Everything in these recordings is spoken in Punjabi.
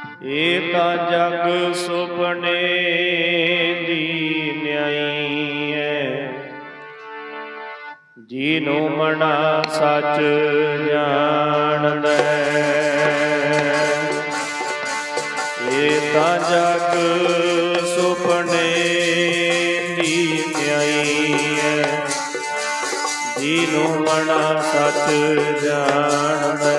ਏ ਤਾਂ ਜਗ ਸੁਪਨੇ ਦੀ ਨਿਆਈ ਹੈ ਜੀਨੂੰ ਮਨਾ ਸੱਚ ਜਾਣਦਾ ਏ ਤਾਂ ਜਗ ਸੁਪਨੇ ਦੀ ਨਿਆਈ ਹੈ ਜੀਨੂੰ ਮਨਾ ਸੱਚ ਜਾਣਦਾ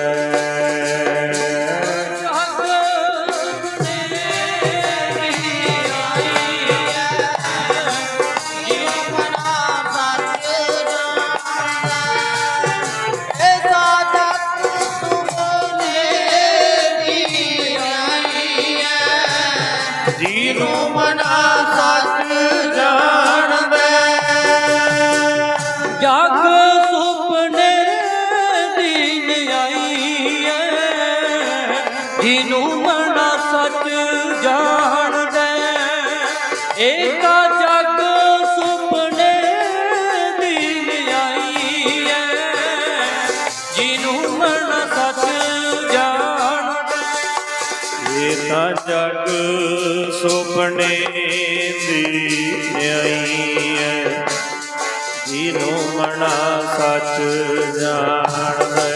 ਜਿਹਨੂੰ ਮਨਾ ਸੱਚ ਜਾਣਦਾ ਏਕਾ ਜਗ ਸੁਪਨੇ ਦੀ ਆਈ ਹੈ। ਜਿਹਨੂੰ ਮਨਾ ਸੱਚ ਜਾਣਦਾ ਇਹ ਜਗ ਸੁਪਨੇ ਦੀ ਨਿਆਈ ਹੈ। ਜਿਹਨੂੰ ਮਨਾ ਸੱਚ ਜਾਣਦਾ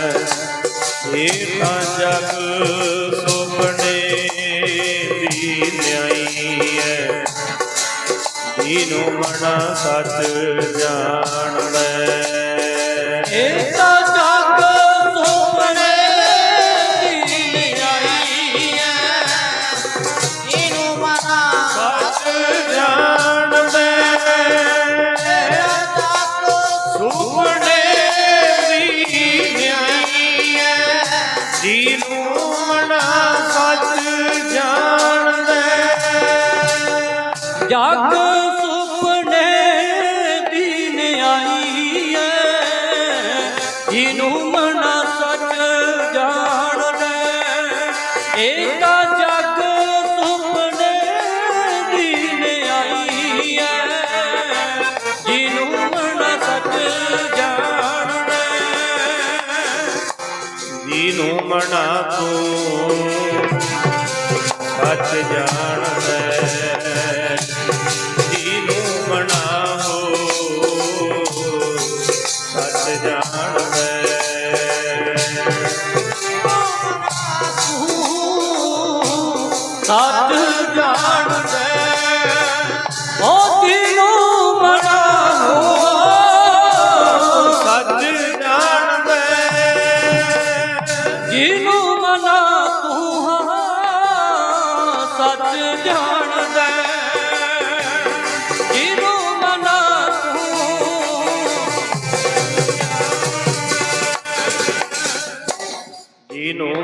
ਇਹ ਤਾਂ ਜਗ ਸੁਪਨੇ ਦੀ ਨਿਆਈ ਹੈ ਜਿਹਨੂੰ ਮਨਾ ਸੱਚ ਜਾਣਦਾ ਏਕਾ ਜਗ ਜਗ ਸੁਪਨੇ ਦੀਨ ਆਈ ਹੈ ਜਿਹਨੂੰ ਮਨਾ ਸੱਚ ਜਾਣ ਜਾਣਦਾ ਏਕਾ ਜਗ ਸੁਪਨੇ ਦੀਨ ਆਈ ਹੈ ਜਿਹਨੂੰ ਮਨਾ ਸੱਚ ਜਾਣਦਾ ਜੀਨੂੰ ਮਨਾ ਤੂੰ ਸੱਚ ਜਾਣ ਜੀਨੂੰ ਸੱਚ ਜਾਣਦਾ ਉਹ ਹੋ ਸੱਚ ਜਾਣਦਾ ਜਿਹਨੂੰ ਮਨਾ ਤੂੰ ਹਾਂ ਸੱਚ ਜਾਣਦਾ ਜਿਹਨੂੰ ਮਨਾ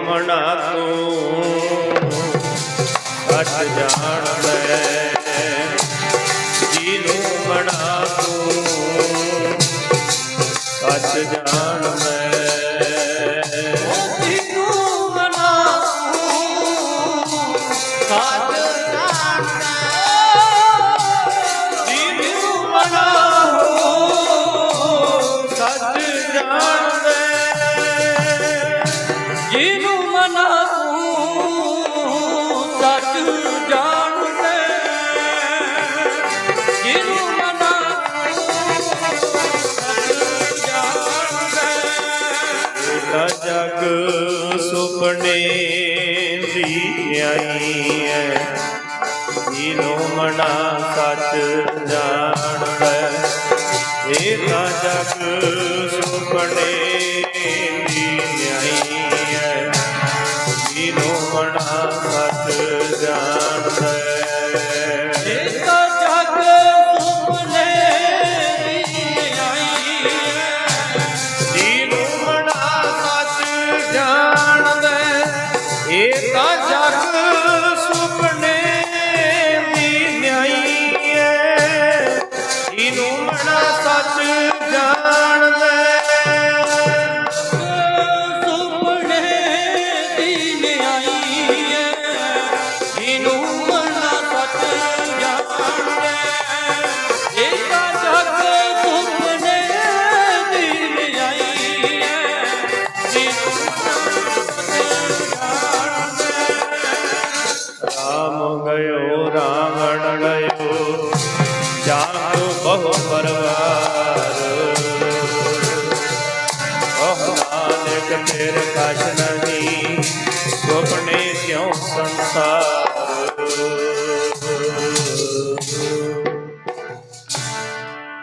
ਮਨਾ ਤੂੰ ਜਾਣ ਜਾਣਦਾ ਜੀਨੂੰ ਮਨਾ ਤੂੰ ਸੱਚ ਜਾਣਦਾ ਤੂੰ ਜਿਹਨੂੰ ਮਨਾ ਤੂੰ ਸੱਚ ਜਾਣਦਾ ਜੀਨੂੰ ਮਨਾ ਸੱਚ ਜਾਣਦਾ ਜਿਹਨੂੰ ਮਨਾ ਆਈ ਹੈ ਜੀਨੂੰ ਮਨਾ ਸੱਚ ਜਾਣਦਾ। ਇਹਦਾ ਜਗ ਸੁਪਨੇ ગયો રાવણ ગયો જાણો બહુ પરવાર ઓહ નાનક તેર કાશનની સ્વપ્ને